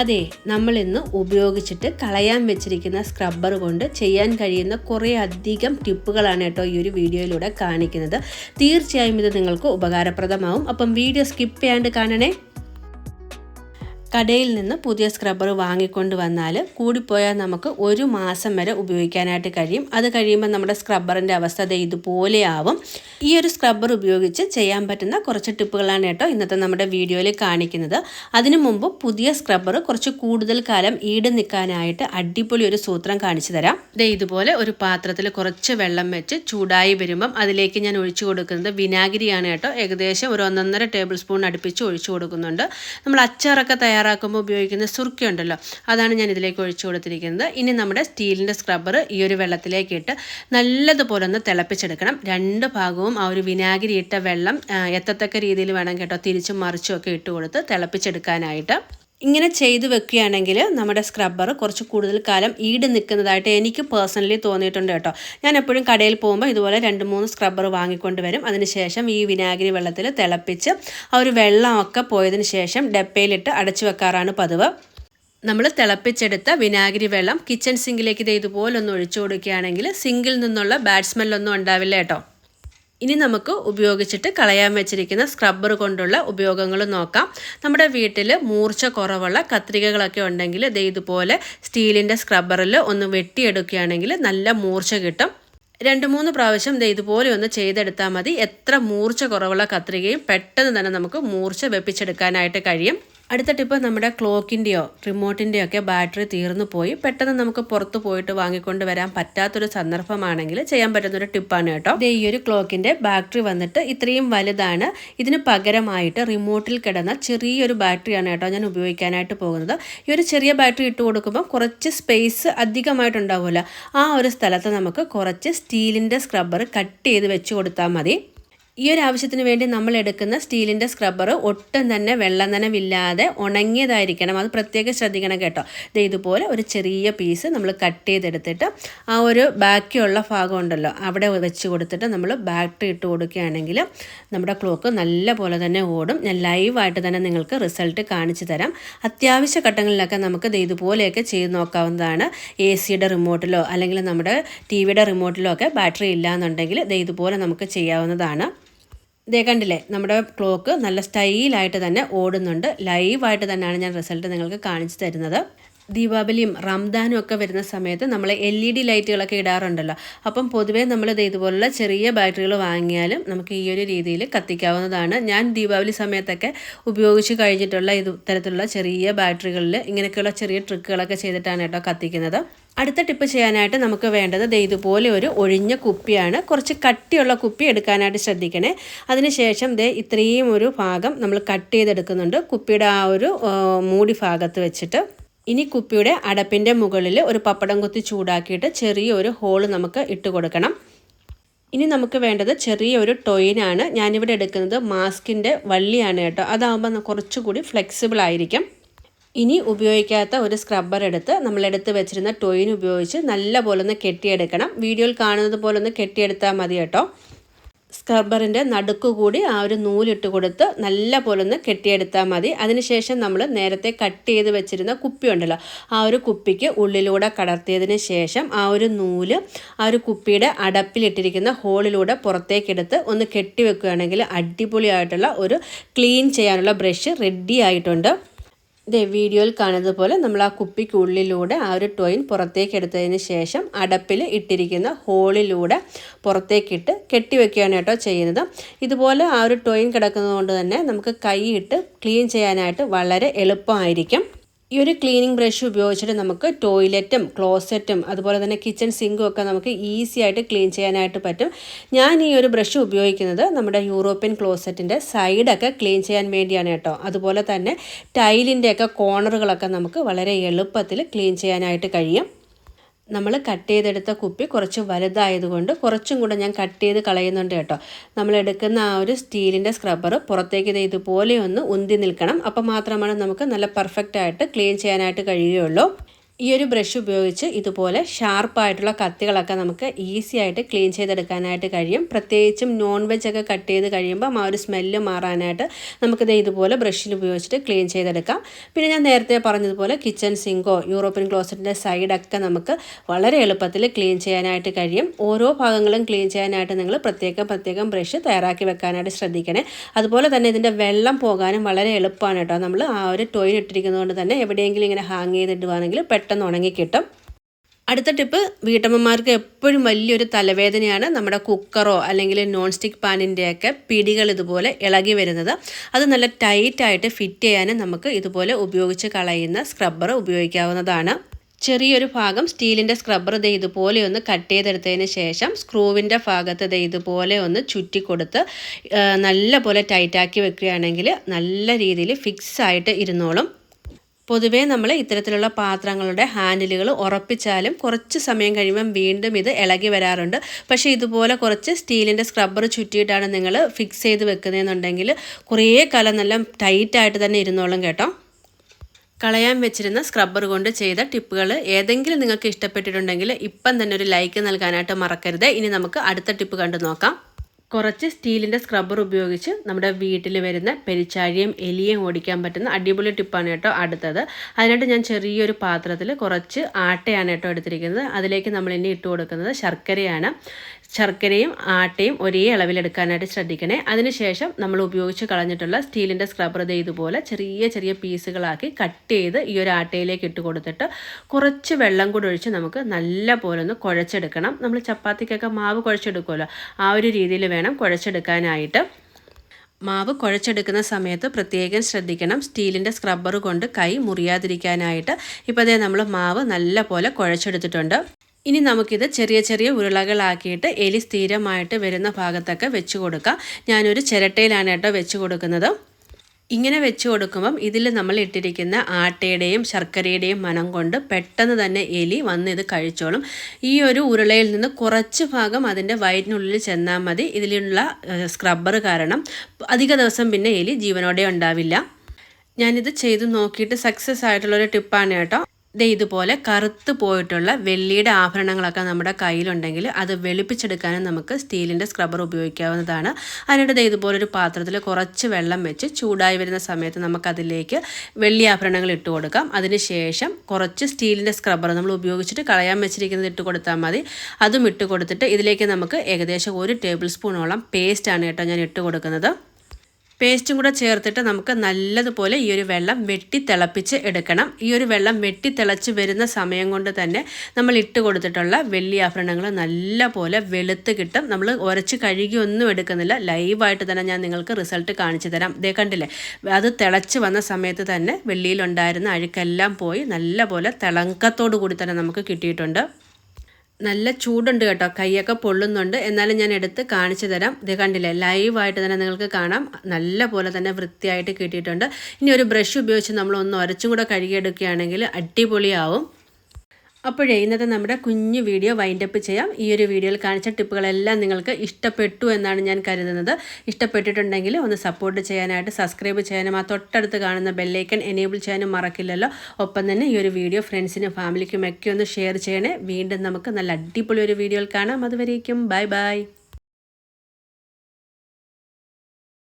അതെ നമ്മൾ ഇന്ന് ഉപയോഗിച്ചിട്ട് കളയാൻ വെച്ചിരിക്കുന്ന സ്ക്രബ്ബർ കൊണ്ട് ചെയ്യാൻ കഴിയുന്ന കുറേ അധികം ടിപ്പുകളാണ് കേട്ടോ ഈ ഒരു വീഡിയോയിലൂടെ കാണിക്കുന്നത്. തീർച്ചയായും ഇത് നിങ്ങൾക്ക് ഉപകാരപ്രദമാവും. അപ്പം വീഡിയോ സ്കിപ്പ് ചെയ്യാണ്ട് കാണണേ. കടയിൽ നിന്ന് പുതിയ സ്ക്രബ്ബർ വാങ്ങിക്കൊണ്ട് വന്നാൽ കൂടിപ്പോയാൽ നമുക്ക് ഒരു മാസം വരെ ഉപയോഗിക്കാനായിട്ട് കഴിയും. അത് കഴിയുമ്പോൾ നമ്മുടെ സ്ക്രബ്ബറിന്റെ അവസ്ഥ ദേ ഇതുപോലെയാവും. ഈ ഒരു സ്ക്രബ്ബർ ഉപയോഗിച്ച് ചെയ്യാൻ പറ്റുന്ന കുറച്ച് ടിപ്പുകളാണ് കേട്ടോ ഇന്നത്തെ നമ്മുടെ വീഡിയോയിൽ കാണിക്കുന്നത്. അതിനു മുമ്പ് പുതിയ സ്ക്രബ്ബർ കുറച്ച് കൂടുതൽ കാലം ഈട് നിൽക്കാനായിട്ട് അടിപൊളി ഒരു സൂത്രം കാണിച്ചു തരാം. ദേ ഇതുപോലെ ഒരു പാത്രത്തിൽ കുറച്ച് വെള്ളം വെച്ച് ചൂടായി വരുമ്പം അതിലേക്ക് ഞാൻ ഒഴിച്ചു കൊടുക്കുന്നത് വിനാഗിരിയാണ് കേട്ടോ. ഏകദേശം ഒരു ഒന്നൊന്നര ടേബിൾ സ്പൂൺ അടുപ്പിച്ച് ഒഴിച്ചു കൊടുക്കുന്നുണ്ട്. നമ്മൾ അച്ചാറൊക്കെ തയ്യാറാക്കുമ്പോൾ ഉപയോഗിക്കുന്ന സുർക്ക ഉണ്ടല്ലോ അതാണ് ഞാൻ ഇതിലേക്ക് ഒഴിച്ചു കൊടുത്തിരിക്കുന്നത്. ഇനി നമ്മുടെ സ്റ്റീലിന്റെ സ്ക്രബ്ബർ ഈ ഒരു വെള്ളത്തിലേക്ക് ഇട്ട് നല്ലതുപോലെ ഒന്ന് തിളപ്പിച്ചെടുക്കണം. രണ്ട് ഭാഗവും ആ ഒരു വിനാഗിരി ഇട്ട വെള്ളം എത്തത്തക്ക രീതിയിൽ വേണം കേട്ടോ തിരിച്ചും മറിച്ചും ഒക്കെ ഇട്ട് കൊടുത്ത് തിളപ്പിച്ചെടുക്കാനായിട്ട്. ഇങ്ങനെ ചെയ്തു വെക്കുകയാണെങ്കിൽ നമ്മുടെ സ്ക്രബ്ബർ കുറച്ച് കൂടുതൽ കാലം ഈട് നിൽക്കുന്നതായിട്ട് എനിക്ക് പേഴ്സണലി തോന്നിയിട്ടുണ്ട് കേട്ടോ. ഞാൻ എപ്പോഴും കടയിൽ പോകുമ്പോൾ ഇതുപോലെ രണ്ട് മൂന്ന് സ്ക്രബ്ബർ വാങ്ങിക്കൊണ്ട് വരും. അതിനുശേഷം ഈ വിനാഗിരി വെള്ളത്തിൽ തിളപ്പിച്ച് ആ ഒരു വെള്ളമൊക്കെ പോയതിന് ശേഷം ഡപ്പയിലിട്ട് അടച്ചു വെക്കാറാണ് പതിവ്. നമ്മൾ തിളപ്പിച്ചെടുത്ത വിനാഗിരി വെള്ളം കിച്ചൺ സിങ്കിലേക്ക് ഇത് ഇതുപോലെ ഒന്ന് ഒഴിച്ചു കൊടുക്കുകയാണെങ്കിൽ സിങ്കിൽ നിന്നുള്ള ബാഡ് സ്മെല്ലൊന്നും ഉണ്ടാവില്ല കേട്ടോ. ഇനി നമുക്ക് ഉപയോഗിച്ചിട്ട് കളയാൻ വെച്ചിരിക്കുന്ന സ്ക്രബ്ബർ കൊണ്ടുള്ള ഉപയോഗങ്ങൾ നോക്കാം. നമ്മുടെ വീട്ടിൽ മൂർച്ച കുറവുള്ള കത്രികകളൊക്കെ ഉണ്ടെങ്കിൽ ദേ ഇതുപോലെ സ്റ്റീലിന്റെ സ്ക്രബ്ബറിൽ ഒന്ന് വെട്ടിയെടുക്കുകയാണെങ്കിൽ നല്ല മൂർച്ച കിട്ടും. രണ്ട് മൂന്ന് പ്രാവശ്യം ദേ ഇതുപോലെ ഒന്ന് ചെയ്തെടുത്താൽ മതി. എത്ര മൂർച്ച കുറവുള്ള കത്രികയും പെട്ടെന്ന് തന്നെ നമുക്ക് മൂർച്ച വെപ്പിച്ചെടുക്കാനായിട്ട് കഴിയും. അടുത്ത ടിപ്പ് നമ്മുടെ ക്ലോക്കിന്റെയോ റിമോട്ടിന്റെയോ ഒക്കെ ബാറ്ററി തീർന്നു പോയി. പെട്ടെന്ന് നമുക്ക് പുറത്ത് പോയിട്ട് വാങ്ങിക്കൊണ്ട് വരാൻ പറ്റാത്തൊരു സന്ദർഭമാണെങ്കിൽ ചെയ്യാൻ പറ്റുന്ന ഒരു ടിപ്പാണ് കേട്ടോ. ഈ ഒരു ക്ലോക്കിന്റെ ബാറ്ററി വന്നിട്ട് ഇത്രയും വലുതാണ്. ഇതിന് പകരമായിട്ട് റിമോട്ടിൽ കിടന്ന ചെറിയൊരു ബാറ്ററിയാണ് കേട്ടോ ഞാൻ ഉപയോഗിക്കാനായിട്ട് പോകുന്നത്. ഈ ഒരു ചെറിയ ബാറ്ററി ഇട്ട് കൊടുക്കുമ്പോൾ കുറച്ച് സ്പേസ് അധികമായിട്ടുണ്ടാവുമല്ലോ. ആ ഒരു സ്ഥലത്ത് നമുക്ക് കുറച്ച് സ്റ്റീലിന്റെ സ്ക്രബ്ബർ കട്ട് ചെയ്ത് വെച്ച് കൊടുത്താൽ മതി. ഈ ഒരു ആവശ്യത്തിന് വേണ്ടി നമ്മൾ എടുക്കുന്ന സ്റ്റീലിന്റെ സ്ക്രബ്ബർ ഒട്ടും തന്നെ വെള്ളം നനവില്ലാതെ ഉണങ്ങിയതായിരിക്കണം. അത് പ്രത്യേകം ശ്രദ്ധിക്കണം കേട്ടോ. ഇത് ഇതുപോലെ ഒരു ചെറിയ പീസ് നമ്മൾ കട്ട് ചെയ്തെടുത്തിട്ട് ആ ഒരു ബാക്കിയുള്ള ഭാഗം ഉണ്ടല്ലോ അവിടെ വെച്ച് കൊടുത്തിട്ട് നമ്മൾ ബാറ്ററി ഇട്ട് കൊടുക്കുകയാണെങ്കിൽ നമ്മുടെ ക്ലോക്ക് നല്ല പോലെ തന്നെ ഓടും. ഞാൻ ലൈവായിട്ട് തന്നെ നിങ്ങൾക്ക് റിസൾട്ട് കാണിച്ചു തരാം. അത്യാവശ്യ ഘട്ടങ്ങളിലൊക്കെ നമുക്ക് ഇത് ഇതുപോലെയൊക്കെ ചെയ്ത് നോക്കാവുന്നതാണ്. എ സിയുടെ റിമോട്ടിലോ അല്ലെങ്കിൽ നമ്മുടെ ടി വിയുടെ റിമോട്ടിലോ ഒക്കെ ബാറ്ററി ഇല്ല എന്നുണ്ടെങ്കിൽ ദേ ഇതുപോലെ നമുക്ക് ചെയ്യാവുന്നതാണ്. ഇതേ കണ്ടില്ലേ നമ്മുടെ ക്ലോക്ക് നല്ല സ്റ്റൈലായിട്ട് തന്നെ ഓടുന്നുണ്ട്. ലൈവായിട്ട് തന്നെയാണ് ഞാൻ റിസൾട്ട് നിങ്ങൾക്ക് കാണിച്ചു തരുന്നത്. ദീപാവലിയും റംദാനും ഒക്കെ വരുന്ന സമയത്ത് നമ്മൾ എൽ ഇ ഡി ലൈറ്റുകളൊക്കെ ഇടാറുണ്ടല്ലോ. അപ്പം പൊതുവേ നമ്മൾ ഇത് ഇതുപോലുള്ള ചെറിയ ബാറ്ററികൾ വാങ്ങിയാലും നമുക്ക് ഈ ഒരു രീതിയിൽ കത്തിക്കാവുന്നതാണ്. ഞാൻ ദീപാവലി സമയത്തൊക്കെ ഉപയോഗിച്ച് കഴിഞ്ഞിട്ടുള്ള ഇത് തരത്തിലുള്ള ചെറിയ ബാറ്ററികളിൽ ഇങ്ങനെയൊക്കെയുള്ള ചെറിയ ട്രിക്കുകളൊക്കെ ചെയ്തിട്ടാണ് കേട്ടോ കത്തിക്കുന്നത്. അടുത്ത ടിപ്പ് ചെയ്യാനായിട്ട് നമുക്ക് വേണ്ടത് ഇതുപോലെ ഒരു ഒഴിഞ്ഞ കുപ്പിയാണ്. കുറച്ച് കട്ടിയുള്ള കുപ്പി എടുക്കാനായിട്ട് ശ്രദ്ധിക്കണേ. അതിനുശേഷം ദേ ഇത്രയും ഒരു ഭാഗം നമ്മൾ കട്ട് ചെയ്തെടുക്കുന്നുണ്ട്. കുപ്പിയുടെ ആ ഒരു മൂടി ഭാഗത്ത് വെച്ചിട്ട്. ഇനി കുപ്പിയുടെ അടപ്പിന്റെ മുകളിൽ ഒരു പപ്പടം കുത്തി ചൂടാക്കിയിട്ട് ചെറിയൊരു ഹോൾ നമുക്ക് ഇട്ട് കൊടുക്കണം. ഇനി നമുക്ക് വേണ്ടത് ചെറിയൊരു ടൊയിനാണ് ഞാനിവിടെ എടുക്കുന്നത് മാസ്കിന്റെ വള്ളിയാണ് കേട്ടോ. അതാകുമ്പോൾ കുറച്ചുകൂടി ഫ്ലെക്സിബിൾ ആയിരിക്കും. ഇനി ഉപയോഗിക്കാത്ത ഒരു സ്ക്രബ്ബർ എടുത്ത് നമ്മൾ എടുത്ത് വെച്ചിരുന്ന ടോയിൻ ഉപയോഗിച്ച് നല്ല പോലെ ഒന്ന് കെട്ടിയെടുക്കണം. വീഡിയോയിൽ കാണുന്നത് പോലെ ഒന്ന് കെട്ടിയെടുത്താൽ മതി കേട്ടോ. സ്ക്രബ്ബറിന്റെ നടുക്ക് കൂടി ആ ഒരു നൂലിട്ട് കൊടുത്ത് നല്ല പോലെ ഒന്ന് കെട്ടിയെടുത്താൽ മതി. അതിനുശേഷം നമ്മൾ നേരത്തെ കട്ട് ചെയ്ത് വെച്ചിരുന്ന കുപ്പി ഉണ്ടല്ലോ ആ ഒരു കുപ്പിക്ക് ഉള്ളിലൂടെ കടർത്തിയതിന് ശേഷം ആ ഒരു നൂൽ ആ ഒരു കുപ്പിയുടെ അടപ്പിലിട്ടിരിക്കുന്ന ഹോളിലൂടെ പുറത്തേക്കെടുത്ത് ഒന്ന് കെട്ടിവെക്കുകയാണെങ്കിൽ അടിപൊളിയായിട്ടുള്ള ഒരു ക്ലീൻ ചെയ്യാനുള്ള ബ്രഷ് റെഡി ആയിട്ടുണ്ട്. ഇതേ വീഡിയോയിൽ കാണുന്നത് പോലെ നമ്മൾ ആ കുപ്പിക്കുള്ളിലൂടെ ആ ഒരു ടോയിൻ പുറത്തേക്ക് എടുത്തതിന് ശേഷം അടപ്പിൽ ഇട്ടിരിക്കുന്ന ഹോളിലൂടെ പുറത്തേക്കിട്ട് കെട്ടിവെക്കുകയാണ് കേട്ടോ ചെയ്യുന്നത്. ഇതുപോലെ ആ ഒരു ടോയിൻ കിടക്കുന്നത് കൊണ്ട് തന്നെ നമുക്ക് കൈയിട്ട് ക്ലീൻ ചെയ്യാനായിട്ട് വളരെ എളുപ്പമായിരിക്കും. ഈ ഒരു ക്ലീനിങ് ബ്രഷ് ഉപയോഗിച്ചിട്ട് നമുക്ക് ടോയ്ലറ്റും ക്ലോസറ്റും അതുപോലെ തന്നെ കിച്ചൺ സിങ്കും ഒക്കെ നമുക്ക് ഈസി ആയിട്ട് ക്ലീൻ ചെയ്യാനായിട്ട് പറ്റും. ഞാൻ ഈ ഒരു ബ്രഷ് ഉപയോഗിക്കുന്നത് നമ്മുടെ യൂറോപ്യൻ ക്ലോസറ്റിന്റെ സൈഡൊക്കെ ക്ലീൻ ചെയ്യാൻ വേണ്ടിയാണ് കേട്ടോ. അതുപോലെ തന്നെ ടൈലിന്റെയൊക്കെ കോർണറുകളൊക്കെ നമുക്ക് വളരെ എളുപ്പത്തിൽ ക്ലീൻ ചെയ്യാനായിട്ട് കഴിയും. നമ്മൾ കട്ട് ചെയ്തെടുത്ത കുപ്പി കുറച്ച് വലുതായതുകൊണ്ട് കുറച്ചും കൂടെ ഞാൻ കട്ട് ചെയ്ത് കളയുന്നുണ്ട് കേട്ടോ. നമ്മൾ എടുക്കുന്ന ആ ഒരു സ്റ്റീലിന്റെ സ്ക്രബ്ബർ പുറത്തേക്ക് ഇത് ഇതുപോലെ ഒന്ന് ഉന്തി നിൽക്കണം. അപ്പോൾ മാത്രമാണ് നമുക്ക് നല്ല പെർഫെക്റ്റ് ആയിട്ട് ക്ലീൻ ചെയ്യാനായിട്ട് കഴിയുകയുള്ളൂ. ഈ ഒരു ബ്രഷ് ഉപയോഗിച്ച് ഇതുപോലെ ഷാർപ്പായിട്ടുള്ള കത്തികളൊക്കെ നമുക്ക് ഈസി ആയിട്ട് ക്ലീൻ ചെയ്തെടുക്കാനായിട്ട് കഴിയും. പ്രത്യേകിച്ചും നോൺ വെജ് ഒക്കെ കട്ട് ചെയ്ത് കഴിയുമ്പോൾ ആ ഒരു സ്മെല്ല് മാറാനായിട്ട് നമുക്കിത് ഇതുപോലെ ബ്രഷിൽ ഉപയോഗിച്ചിട്ട് ക്ലീൻ ചെയ്തെടുക്കാം. പിന്നെ ഞാൻ നേരത്തെ പറഞ്ഞതുപോലെ കിച്ചൺ സിങ്കോ യൂറോപ്യൻ ക്ലോസറ്റിന്റെ സൈഡൊക്കെ നമുക്ക് വളരെ എളുപ്പത്തിൽ ക്ലീൻ ചെയ്യാനായിട്ട് കഴിയും. ഓരോ ഭാഗങ്ങളും ക്ലീൻ ചെയ്യാനായിട്ട് നിങ്ങൾ പ്രത്യേകം പ്രത്യേകം ബ്രഷ് തയ്യാറാക്കി വെക്കാനായിട്ട് ശ്രദ്ധിക്കണേ. അതുപോലെ തന്നെ ഇതിന്റെ വെള്ളം പോകാനും വളരെ എളുപ്പമാണ് കേട്ടോ. നമ്മൾ ആ ഒരു ടോയിൻ ഇട്ടിരിക്കുന്നതുകൊണ്ട് തന്നെ എവിടെയെങ്കിലും ഇങ്ങനെ ഹാങ് ചെയ്തിടുവാണെങ്കിൽ പെട്ടെന്ന് ഉണങ്ങിക്കിട്ടും അടുത്ത ടിപ്പ് വീട്ടമ്മമാർക്ക് എപ്പോഴും വലിയൊരു തലവേദനയാണ് നമ്മുടെ കുക്കറോ അല്ലെങ്കിൽ നോൺ സ്റ്റിക്ക് പാനിന്റെയൊക്കെ പിടികൾ ഇതുപോലെ ഇളകി വരുന്നത്. അത് നല്ല ടൈറ്റായിട്ട് ഫിറ്റ് ചെയ്യാനും നമുക്ക് ഇതുപോലെ ഉപയോഗിച്ച് കളയുന്ന സ്ക്രബ്ബർ ഉപയോഗിക്കാവുന്നതാണ്. ചെറിയൊരു ഭാഗം സ്റ്റീലിന്റെ സ്ക്രബ്ബർ ദേ ഇതുപോലെ ഒന്ന് കട്ട് ചെയ്തെടുത്തതിന് ശേഷം സ്ക്രൂവിന്റെ ഭാഗത്ത് ദേ ഇതുപോലെ ഒന്ന് ചുറ്റി കൊടുത്ത് നല്ല പോലെ ടൈറ്റാക്കി വെക്കുകയാണെങ്കിൽ നല്ല രീതിയിൽ ഫിക്സ് ആയിട്ട് ഇരുന്നോളും. പൊതുവേ നമ്മൾ ഇത്തരത്തിലുള്ള പാത്രങ്ങളുടെ ഹാൻഡിലുകൾ ഉറപ്പിച്ചാലും കുറച്ച് സമയം കഴിയുമ്പം വീണ്ടും ഇത് ഇളകി വരാറുണ്ട്. പക്ഷേ ഇതുപോലെ കുറച്ച് സ്റ്റീലിന്റെ സ്ക്രബ്ബർ ചുറ്റിയിട്ടാണ് നിങ്ങൾ ഫിക്സ് ചെയ്ത് വെക്കുന്നതെന്നുണ്ടെങ്കിൽ കുറേ കാലം നല്ല ടൈറ്റായിട്ട് തന്നെ ഇരുന്നോളും കേട്ടോ. കളയാൻ വെച്ചിരുന്ന സ്ക്രബ്ബർ കൊണ്ട് ചെയ്ത ടിപ്പുകൾ ഏതെങ്കിലും നിങ്ങൾക്ക് ഇഷ്ടപ്പെട്ടിട്ടുണ്ടെങ്കിൽ ഇപ്പം തന്നെ ഒരു ലൈക്ക് നൽകാനായിട്ട് മറക്കരുത്. ഇനി നമുക്ക് അടുത്ത ടിപ്പ് കണ്ടു നോക്കാം. കുറച്ച് സ്റ്റീലിന്റെ സ്ക്രബ്ബർ ഉപയോഗിച്ച് നമ്മുടെ വീട്ടിൽ വരുന്ന പെരിച്ചാഴിയും എലിയും ഓടിക്കാൻ പറ്റുന്ന അടിപൊളി ടിപ്പാണ് കേട്ടോ അടുത്തത്. അതിനായിട്ട് ഞാൻ ചെറിയൊരു പാത്രത്തിൽ കുറച്ച് ആട്ടയാണ് കേട്ടോ എടുത്തിരിക്കുന്നത്. അതിലേക്ക് നമ്മൾ ഇനി ഇട്ട് കൊടുക്കുന്നത് ശർക്കരയാണ്. ശർക്കരയും ആട്ടയും ഒരേ അളവിലെടുക്കാനായിട്ട് ശ്രദ്ധിക്കണേ. അതിനുശേഷം നമ്മൾ ഉപയോഗിച്ച് കളഞ്ഞിട്ടുള്ള സ്റ്റീലിന്റെ സ്ക്രബ്ബർ ഇത് ഇതുപോലെ ചെറിയ ചെറിയ പീസുകളാക്കി കട്ട് ചെയ്ത് ഈ ഒരു ആട്ടയിലേക്ക് ഇട്ട് കൊടുത്തിട്ട് കുറച്ച് വെള്ളം കൂടി ഒഴിച്ച് നമുക്ക് നല്ല പോലെ ഒന്ന് കുഴച്ചെടുക്കണം. നമ്മൾ ചപ്പാത്തിക്കൊക്കെ മാവ് കുഴച്ചെടുക്കുമല്ലോ ആ ഒരു രീതിയിൽ വേണം കുഴച്ചെടുക്കാനായിട്ട്. മാവ് കുഴച്ചെടുക്കുന്ന സമയത്ത് പ്രത്യേകം ശ്രദ്ധിക്കണം സ്റ്റീലിന്റെ സ്ക്രബ്ബർ കൊണ്ട് കൈ മുറിയാതിരിക്കാനായിട്ട്. ഇപ്പോൾ അതേ നമ്മൾ മാവ് നല്ല പോലെ കുഴച്ചെടുത്തിട്ടുണ്ട്. ഇനി നമുക്കിത് ചെറിയ ചെറിയ ഉരുളകളാക്കിയിട്ട് എലി സ്ഥിരമായിട്ട് വരുന്ന ഭാഗത്തൊക്കെ വെച്ച് കൊടുക്കാം. ഞാനൊരു ചിരട്ടയിലാണ് കേട്ടോ വെച്ച് കൊടുക്കുന്നത്. ഇങ്ങനെ വെച്ച് കൊടുക്കുമ്പം ഇതിൽ നമ്മൾ ഇട്ടിരിക്കുന്ന ആട്ടയുടെയും ശർക്കരയുടെയും മനം കൊണ്ട് പെട്ടെന്ന് തന്നെ എലി വന്ന് ഇത് കഴിച്ചോളും. ഈ ഒരു ഉരുളയിൽ നിന്ന് കുറച്ച് ഭാഗം അതിന്റെ വയറ്റിനുള്ളിൽ ചെന്നാൽ മതി. ഇതിലുള്ള സ്ക്രബ്ബർ കാരണം അധിക ദിവസം പിന്നെ എലി ജീവനോടെ ഉണ്ടാവില്ല. ഞാനിത് ചെയ്ത് നോക്കിയിട്ട് സക്സസ് ആയിട്ടുള്ളൊരു ടിപ്പാണ് കേട്ടോ. ദേ ഇതുപോലെ കറുത്ത് പോയിട്ടുള്ള വെള്ളിയുടെ ആഭരണങ്ങളൊക്കെ നമ്മുടെ കയ്യിലുണ്ടെങ്കിൽ അത് വെളുപ്പിച്ചെടുക്കാനും നമുക്ക് സ്റ്റീലിന്റെ സ്ക്രബ്ബർ ഉപയോഗിക്കാവുന്നതാണ്. അതിനിടെ ദേ ഇതുപോലൊരു പാത്രത്തിൽ കുറച്ച് വെള്ളം വെച്ച് ചൂടായി വരുന്ന സമയത്ത് നമുക്കതിലേക്ക് വെള്ളി ആഭരണങ്ങൾ ഇട്ട് കൊടുക്കാം. അതിനുശേഷം കുറച്ച് സ്റ്റീലിന്റെ സ്ക്രബ്ബർ നമ്മൾ ഉപയോഗിച്ചിട്ട് കളയാൻ വെച്ചിരിക്കുന്നത് ഇട്ട് കൊടുത്താൽ മതി. അതും ഇട്ട് കൊടുത്തിട്ട് ഇതിലേക്ക് നമുക്ക് ഏകദേശം ഒരു ടേബിൾ സ്പൂണോളം പേസ്റ്റാണ് കേട്ടോ ഞാൻ ഇട്ട് കൊടുക്കുന്നത്. പേസ്റ്റും കൂടെ ചേർത്തിട്ട് നമുക്ക് നല്ലതുപോലെ ഈ ഒരു വെള്ളം വെട്ടി തിളപ്പിച്ച് എടുക്കണം. ഈ ഒരു വെള്ളം വെട്ടി തിളച്ച് വരുന്ന സമയം കൊണ്ട് തന്നെ നമ്മൾ ഇട്ട് കൊടുത്തിട്ടുള്ള വെള്ളി ആഭരണങ്ങൾ നല്ല പോലെ വെളുത്ത് കിട്ടും. നമ്മൾ ഉരച്ച് കഴുകി ഒന്നും എടുക്കുന്നില്ല. ലൈവായിട്ട് തന്നെ ഞാൻ നിങ്ങൾക്ക് റിസൾട്ട് കാണിച്ചു തരാം. ഇതേ കണ്ടില്ലേ? അത് തിളച്ച് വന്ന സമയത്ത് തന്നെ വെള്ളിയിലുണ്ടായിരുന്ന അഴുക്കെല്ലാം പോയി നല്ല പോലെ തിളക്കത്തോടു കൂടി തന്നെ നമുക്ക് കിട്ടിയിട്ടുണ്ട്. നല്ല ചൂടുണ്ട് കേട്ടോ. കൈയൊക്കെ പൊള്ളുന്നുണ്ട്. എന്നാലും ഞാൻ എടുത്ത് കാണിച്ചു തരാം. ഇത് കണ്ടില്ലേ ലൈവായിട്ട് തന്നെ നിങ്ങൾക്ക് കാണാം. നല്ല പോലെ തന്നെ വൃത്തിയായിട്ട് കിട്ടിയിട്ടുണ്ട്. ഇനി ഒരു ബ്രഷ് ഉപയോഗിച്ച് നമ്മൾ ഒന്ന് ഉരച്ചും കൂടെ കഴുകിയെടുക്കുകയാണെങ്കിൽ അടിപൊളിയാവും. അപ്പോഴേ ഇന്നത്തെ നമ്മുടെ കുഞ്ഞു വീഡിയോ വൈൻഡപ്പ് ചെയ്യാം. ഈ ഒരു വീഡിയോയിൽ കാണിച്ച ടിപ്പുകളെല്ലാം നിങ്ങൾക്ക് ഇഷ്ടപ്പെട്ടു എന്നാണ് ഞാൻ കരുതുന്നത്. ഇഷ്ടപ്പെട്ടിട്ടുണ്ടെങ്കിൽ ഒന്ന് സപ്പോർട്ട് ചെയ്യാനായിട്ട് സബ്സ്ക്രൈബ് ചെയ്യാനും ആ തൊട്ടടുത്ത് കാണുന്ന ബെല്ലൈക്കൺ എനേബിൾ ചെയ്യാനും മറക്കില്ലല്ലോ. ഒപ്പം തന്നെ ഈ ഒരു വീഡിയോ ഫ്രണ്ട്സിനും ഫാമിലിക്കും ഒക്കെ ഒന്ന് ഷെയർ ചെയ്യണേ. വീണ്ടും നമുക്ക് നല്ല അടിപൊളി ഒരു വീഡിയോയിൽ കാണാം. അതുവരേക്കും ബൈ ബൈ